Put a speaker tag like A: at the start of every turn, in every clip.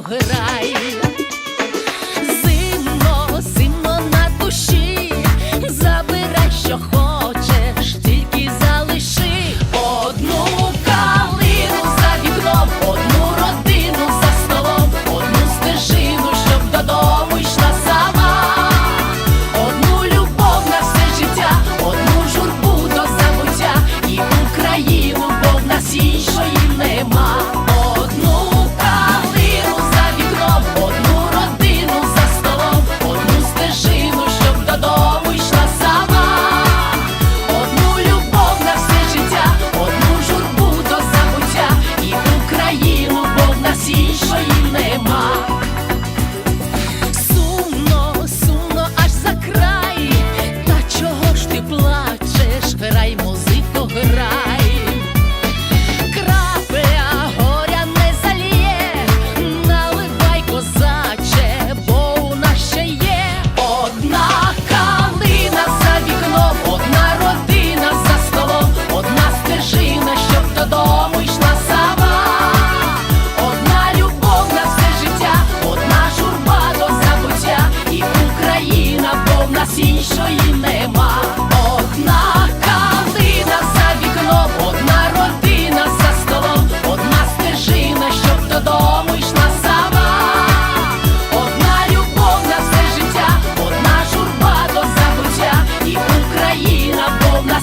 A: грай.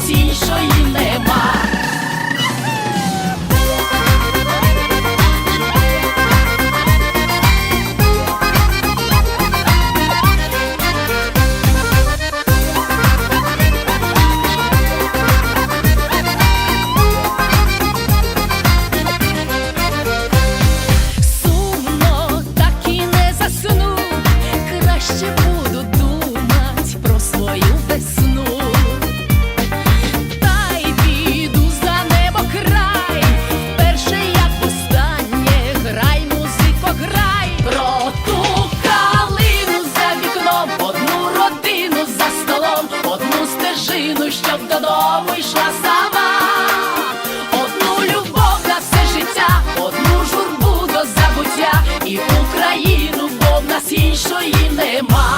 A: цін, нема. щоб додому йшла сама, одну любов на все життя, одну журбу до забуття і Україну, бо в нас іншої нема.